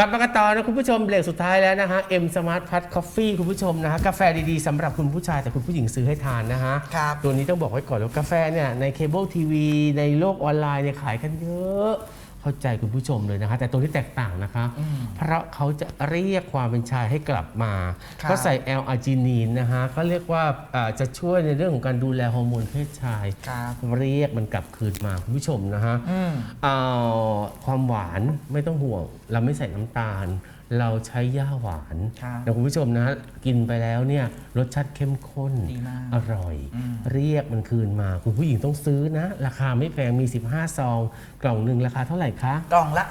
กลับมากันต่อนะคุณผู้ชมเบรกสุดท้ายแล้วนะฮะ M Smart Plus Coffee คุณผู้ชมนะฮะกาแฟดีๆสำหรับคุณผู้ชายแต่คุณผู้หญิงซื้อให้ทานนะฮะ ครับ ตัวนี้ต้องบอกไว้ก่อนว่ากาแฟเนี่ยในเคเบิลทีวีในโลกออนไลน์เนี่ยขายกันเยอะ เข้าใจคุณผู้ชมเลยนะคะ แต่ตัวที่แตกต่างนะคะ เพราะเขาจะเรียกความเป็นชายให้กลับมาครับก็ใส่แอลอาร์จินีนนะฮะก็เรียกว่าอ่าจะช่วยในเรื่องของการดูแลฮอร์โมนเพศชายครับเรียกมันกลับคืนมาคุณผู้ชมนะฮะอืมเอาความหวานไม่ต้องห่วง เราไม่ใส่น้ำตาล เราใช้ย่าหวานครับแต่คุณผู้ชมนะ กินไปแล้วเนี่ยรสชาติเข้มข้น ดีมากอร่อย อืม เรียกมันคืนมา คุณผู้หญิงต้องซื้อนะ ราคาไม่แพงมี 15 ซอง กล่องหนึ่งราคาเท่าไหร่คะ กล่องละ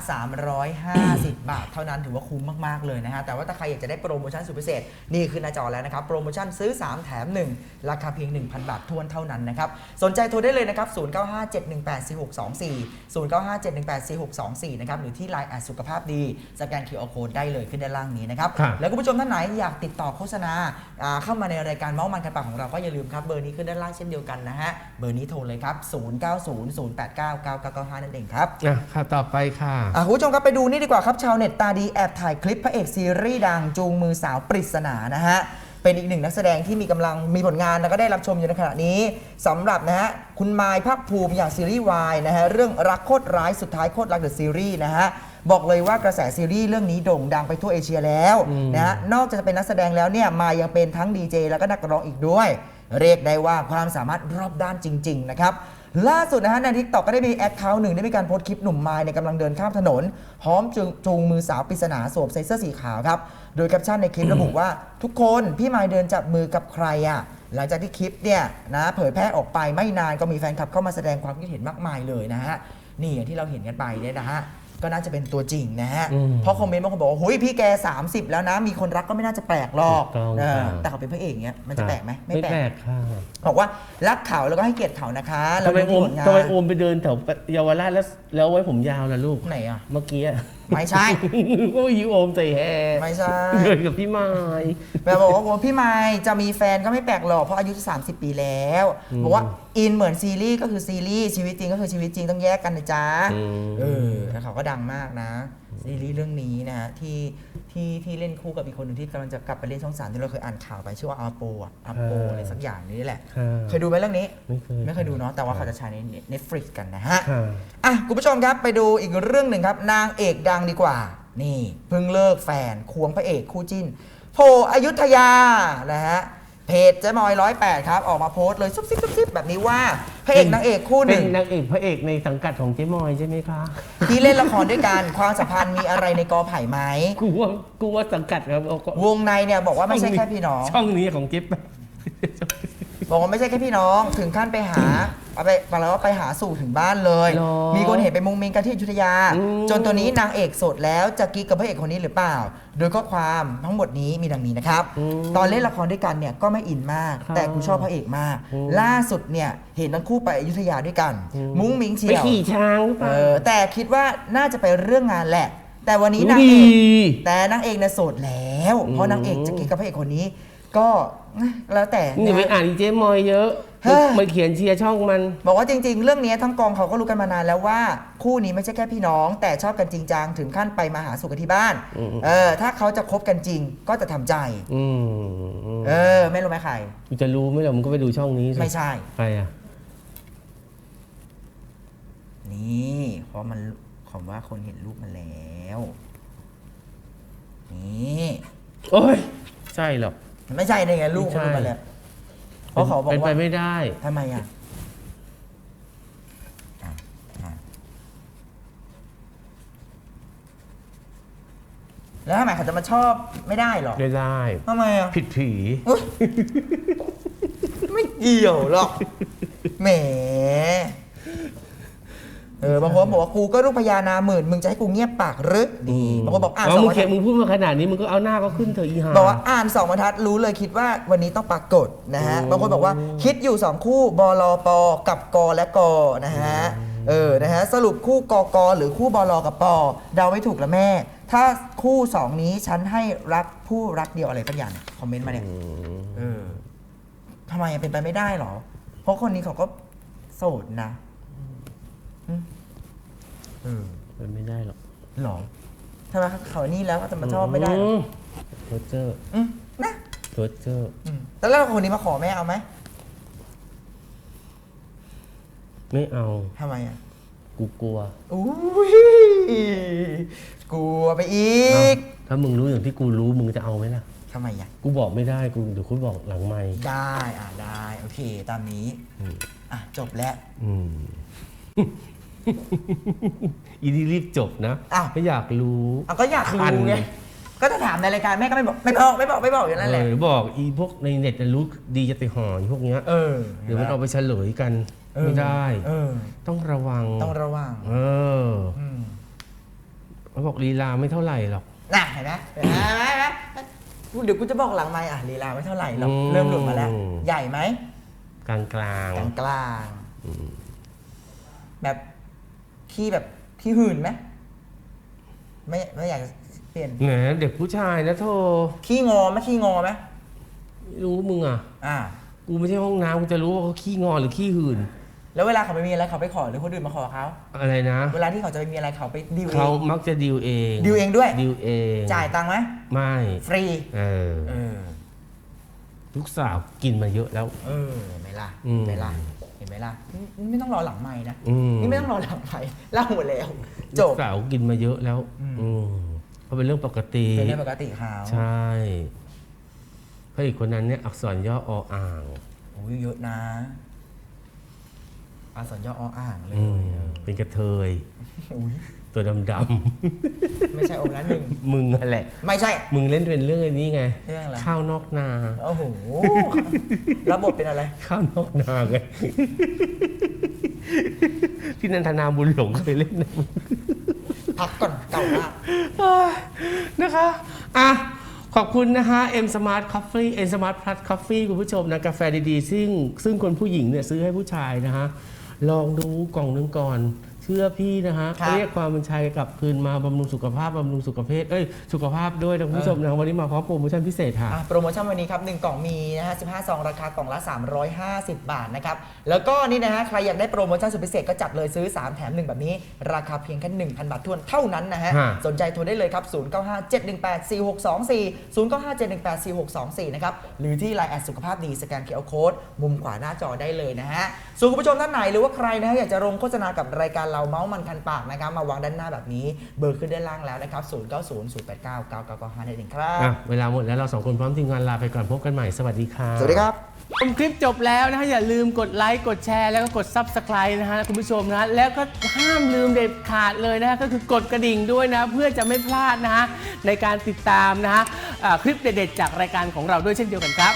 350 บาท เท่านั้นถือว่าคุ้มมาก ๆ เลยนะฮะ แต่ว่าถ้าใครอยากจะได้โปรโมชั่นสุดพิเศษ นี่คือหน้าจอแล้วนะครับ โปรโมชั่นซื้อ 3 แถม 1 ราคาเพียง 1,000 บาททวนเท่านั้นนะครับ สนใจโทรได้เลยนะครับ 0957184624 0957184624 นะครับ หรือที่ Line แอดสุขภาพดี สแกน QR Code ได้เลยขึ้นด้านล่างนี้นะครับ ครับ แล้วคุณผู้ชมท่านไหนอยากติดต่อโฆษณาอ่าเข้ามาในรายการเมาส์มันกันปากของเราก็อย่าลืมครับเบอร์นี้ขึ้นด้านล่างเช่นเดียวกันนะฮะเบอร์นี้โทรเลยครับ 0900899995 นั่นเองครับอะค่ะต่อไปค่ะ อะคุณผู้ชมครับไปดูนี่ดีกว่าครับชาวเน็ตตาดีแอบถ่ายคลิปพระเอกซีรีส์ดังจูงมือสาวปริศนานะฮะ เป็นอีกหนึ่งนักแสดงที่มีกำลังมีผลงานแล้วก็ได้รับชมอยู่ในขณะนี้สำหรับนะฮะคุณมายภาคภูมิอย่างซีรีส์วายนะฮะเรื่องรักโคตรร้ายสุดท้ายโคตรรักเดอะซีรีส์นะฮะบอกเลยว่ากระแสซีรีส์เรื่องนี้โด่งดังไปทั่วเอเชียแล้วอืมนะฮะนอกจากจะเป็นนักแสดงแล้วเนี่ยมายยังเป็นทั้งดีเจแล้วก็นักร้องอีกด้วย เรียกได้ว่าความสามารถรอบด้านจริง ๆ นะครับ ล่าสุดนะฮะในทิกตอกก็ได้มีแอคเคาท์หนึ่งได้มีการโพสต์คลิปหนุ่มมายในกำลังเดินข้ามถนนพร้อมจูงจูงมือสาวปริศนาสวมใส่เสื้อสีขาวครับ โดยแคปชั่นในคลิประบุว่าทุกคนพี่มายเดินจับมือกับใครอะหลังจากที่คลิปเนี่ยนะเผยแพร่ออกไปไม่นานก็มีแฟนคลับเข้ามาแสดงความคิดเห็นมากมายเลยนะฮะนี่อย่างที่เราเห็นกันไปเนี่ยนะฮะ ก็น่าจะเป็นตัวจริงนะฮะ อืมเพราะคอมเมนต์บางคนบอกว่าหุยพี่แก 30 แล้วนะ มีคนรักก็ไม่น่าจะแปลกหรอกถูกต้องเออค่ะแต่เขาเป็นพระเอกเนี้ยมันจะแปลกไหมไม่แปลกค่ะบอกว่ารักเขาแล้วก็ให้เกียรติเขานะคะแล้วทำไมโอมผลงานทำไมโอมไปเดินแถวเยาวราชแล้วแล้วไว้ผมยาวล่ะลูก ไหนอะ เมื่อกี้อะ ไม่ใช่ ก็ยีโอมใส่แฮร์ไม่ใช่ เดินกับพี่ไม้ แบบบอกว่าโอ้พี่ไม้จะมีแฟนก็ไม่แปลกหรอกเพราะอายุจะ30 ปีแล้วบอกว่า อินเหมือนซีรีส์ก็คือซีรีส์ชีวิตจริงก็คือชีวิตจริงต้องแยกกันนะจ๊ะอืม เออแล้วเขาก็ดังมากนะ ซีรีส์เรื่องนี้นะฮะที่ที่ที่เล่นคู่กับอีกคนหนึ่งที่กำลังจะกลับไปเล่นช่องสามที่เราเคยอ่านข่าวไปชื่อว่าอาโปอะอาโปอะไรสักอย่างนี้แหละ ค่ะ เคยดูไหมเรื่องนี้ ไม่เคยไม่เคยดูเนาะแต่ว่าเขาจะฉายใน Netflix กันนะฮะ ค่ะ อะ คุณผู้ชมครับไปดูอีกเรื่องหนึ่งครับ นางเอกดังดีกว่า นี่ เพิ่งเลิกแฟน ควงพระเอกคู่จิ้นโผล่อยุธยานะฮะ เพจเจ๊มอยร้อยแปดครับ ออกมาโพสต์เลยซุบซิบซุบซิบแบบนี้ว่าพระเอกนางเอกคู่หเป็นึ่นงนางเอกพระเอกในสังกัดของเจ๊มอยใช่ไหมคะที่เล่นละครด้วยกัน ความสัมพันธ์มีอะไรในกอไผ่ไหมกูว่ากูว่าสังกัดครับเอาก็วงในเนี่ยบอกว่าไม่ใช่แค่พี่น้อง ช่องนี้ของจิ๊บ บอกว่าไม่ใช่แค่พี่น้องถึงขั้นไปหาเอาไปบอกแล้วว่าไปหาสู่ถึงบ้านเลย หรอมีคนเห็นไปมุงมิงกันที่อยุธยา อืม จนตัวนี้นางเอกโสดแล้วจะกิ๊กกับพระเอกคนนี้หรือเปล่า โดยข้อความทั้งหมดนี้มีดังนี้นะครับ ตอนเล่นละครด้วยกันเนี่ยก็ไม่อินมากค่ะแต่กูชอบพระเอกมากอืมล่าสุดเนี่ยเห็นทั้งคู่ไปอยุธยาด้วยกันอืมมุ้งมิงเชีไปยวขี่ช้างหรือเปเอล่าอแต่คิดว่าน่าจะไปเรื่องงานแหละ แต่วันนี้รู้นางดีเอกแต่นางเอกเนี่ยโสดแล้ว เพอืราะมนางเอกจะกิ๊กกับพระเอกคนนี้ ก็นะแล้วแต่นี่ไปนะอ่านอีเจ๊มอยเยอะเฮ้ยมันเขียนเชียร์ช่องมัน บอกว่าจริง ๆ เรื่องนี้ทั้งกองเขาก็รู้กันมานานแล้วว่า คู่นี้ไม่ใช่แค่พี่น้อง แต่ชอบกันจริงจังถึงขั้นไปมาหาสู่กันที่บ้านอืมเออถ้าเขาจะคบกันจริงก็จะทำใจอืมเออ ไม่รู้ไหมใครกูจะรู้ไหมล่ะมึงก็ไปดูช่องนี้สิไม่ใช่ใครอะนี่เพราะมันผมว่าคนเห็นรูปมาแล้ว นี่ โอ้ย ใช่หรอกมัน ไม่ใช่ได้ไงรูปไม่ใช่เขารูปมาแล้วเพราะเขาบอกเป็นไปว่าไม่ได้ ทำไมอะอะอะแล้วทำไมเขาจะมาชอบไม่ได้หรอไม่ได้ ทำไมอะ ผิดผีไม่เกี่ยวหรอก แหม เออบางคนบอกว่ากูก็ลูกพญานาหมื่นมึงจะให้กูเงียบปากหรือนี่บางคนบอกอ่านเาสองมึงบรรเขีทัยนดมึงพูดมาขนาดนี้มึงก็เอาหน้าก็ขึ้นเถอะอีหาบอกว่าอ่านสองบรรทัดรู้เลยคิดว่าวันนี้ต้องปรากฏนะฮะอืมบางคนบอกว่าคิดอยู่สองคู่บลปกับกและกนะฮะเออนะฮะสรุปคู่กกหรือคู่บลกับปเดาไม่ถูกละแม่ ถ้าคู่สองนี้ฉันให้รักผู้รักเดียวอะไรสักอย่างคอมเมนต์มาเนี่ยอืมเออทำไมเป็นไปไม่ได้หรอ เพราะคนนี้เขาก็โสดนะ อืมเออเป็นไม่ได้หรอกหรอทำไมเขานี่แล้วก็จะมาชอบไม่ได้เหรอโทเจอร์อืมนะโทเจอร์อืมแต่แล้วคนนี้มาขอแม่เอาไหมไม่เอาทำไมอะกูกลัวอุ้ยกลัวไปอีก ถ้ามึงรู้อย่างที่กูรู้มึงจะเอาไหมล่ะทำไมอะกูบอกไม่ได้กูเดี๋ยวคุณบอกหลังไม่ได้อะได้ โอเค ตามนี้อะจบแล้วอืม อีนี่รีบจบนะอ้าว ไม่อยากรู้ อะก็อยากคัรู้นไงก็จะถามในรายการแม่ก็ไม่บอกไม่บอกไม่บอกไม่บอกอย่างนั้นแหละเออบอกอีพวกในเน็ตจะรู้ดีจะติหอพวกเนี้ยเออเดี๋ยวมันเอาไปเฉลยกันเออไม่ได้ เออ ต้องระวัง ต้องระวังเอออืมเขาบอกลีลาไม่เท่าไหร่หรอก น่ะเห็นไหมเห็นไหมเห็นไหมกูเดี๋ยวกูจะบอกหลังไมค์อะลีลาไม่เท่าไหร่หรอกอืม เริ่มหลุดมาแล้ว ใหญ่ไหมกลางกลางกลางกลางๆแบบ ขี้แบบขี้หื่นไหมไม่ไม่อยากเปลี่ยนแหมเด็กผู้ชายนะโทขี้งอไหมขี้งอไหมไม่รู้มึงอะ อ่า กูไม่ใช่ห้องน้ำกูจะรู้ว่าเขาขี้งอนหรือขี้หื่น แล้วเวลาเขาไปมีอะไรเขาไปขอหรือคนอื่นมาขอเขาอะไรนะเวลาที่เขาจะไปมีอะไรเขาไปดิวเอเขางมักจะดิวเองดิวเองด้วย ดิวเองจ่ายตังค์ไหมไม่ฟรีเออเออ ลูกสาวกินมาเยอะแล้ว เออเห็นไหมล่ะอืมเห็นไหมล่ะ เห็นไหมล่ะนี่ไม่ต้องรอหลังไม้นะอืมนี่ไม่ต้องรอหลังไม้เล่าหมดแล้วจลูบกสาวกินมาเยอะแล้ว อืมอืมก็เป็นเรื่องปกติเป็นเรื่องปกติเขาใช่เพราะอีกคนนั้นเนี่ยอักษรย่อออ่างโอ้ยเยอะนะอาสอนย่อออ่างเลยอืมเออเป็นกระเทยอุ้ย ตัวดำไม่ใช่องค์ละหนึ่งๆมึงนั่นแหละไม่ใช่ มึงเล่นเป็นเรื่องอันนี้ไง เรื่องอะไร ข้าวนอกนาโอ้โหระบบเป็นอะไร ข้าวนอกนาไงพี่นันทนาบุญหลงเคยเล่นนะพักก่อนเก่ามากเอ้ยนะคะ อะขอบคุณนะคะ M Smart Coffee M Smart Plus Coffee คุณผู้ชมนะกาแฟดีๆ ซึ่งซึ่งคนผู้หญิงเนี่ยซื้อให้ผู้ชายนะคะลองดูกล่องหนึงก่อนเชื่อพี่นะคะครับเรียกความเป็นชายกลับคืนมาบำรุงสุขภาพบำรุงสุขภาพเอ้ยสุขภาพด้วยนะคุณผู้ชมนะวันนี้มาพร้อมโปรโมชั่นพิเศษค่ะ อะโปรโมชั่นวันนี้ครับ 1 กล่องมีนะฮะ15 ซองราคากล่องละ 350 บาทนะครับ แล้วก็นี่นะฮะใครอยากได้โปรโมชั่นสุดพิเศษก็จัดเลยซื้อ 3 แถม 1 แบบนี้ ราคาเพียงแค่ 1,000 บาททวนเท่านั้นนะฮะ ฮะ สนใจโทรได้เลยครับ 0957184624 0957184624 นะครับ หรือที่ไลน์แอดสุขภาพดีสแกนเคอร์โค้ดมุมขวาหน้าจอได้เลยนะฮะส่วนคุณผู้ชมท่านไหนหรือว่าใครนะฮะอยากจะลงโฆษณากับรายการเราเมาส์มันคันปากนะครับมาวางด้านหน้าแบบนี้เบอร์ขึ้นด้านล่างแล้วนะครับ0900899995นั่นเองครับอะเวลาหมดแล้วเราสองคนพร้อมทีมงานลาไปก่อนพบกันใหม่สวัสดีค่ะ สวัสดีครับ ชมคลิปจบแล้วนะฮะอย่าลืมกดไลค์กดแชร์แล้วก็กด Subscribe นะฮะคุณผู้ชมนะแล้วก็ห้ามลืมเด็ดขาดเลยนะฮะก็คือกดกระดิ่งด้วยนะเพื่อจะไม่พลาดนะฮะในการติดตามนะฮะอ่าคลิปเด็ดๆจากรายการของเราด้วยเช่นเดียวกันครับ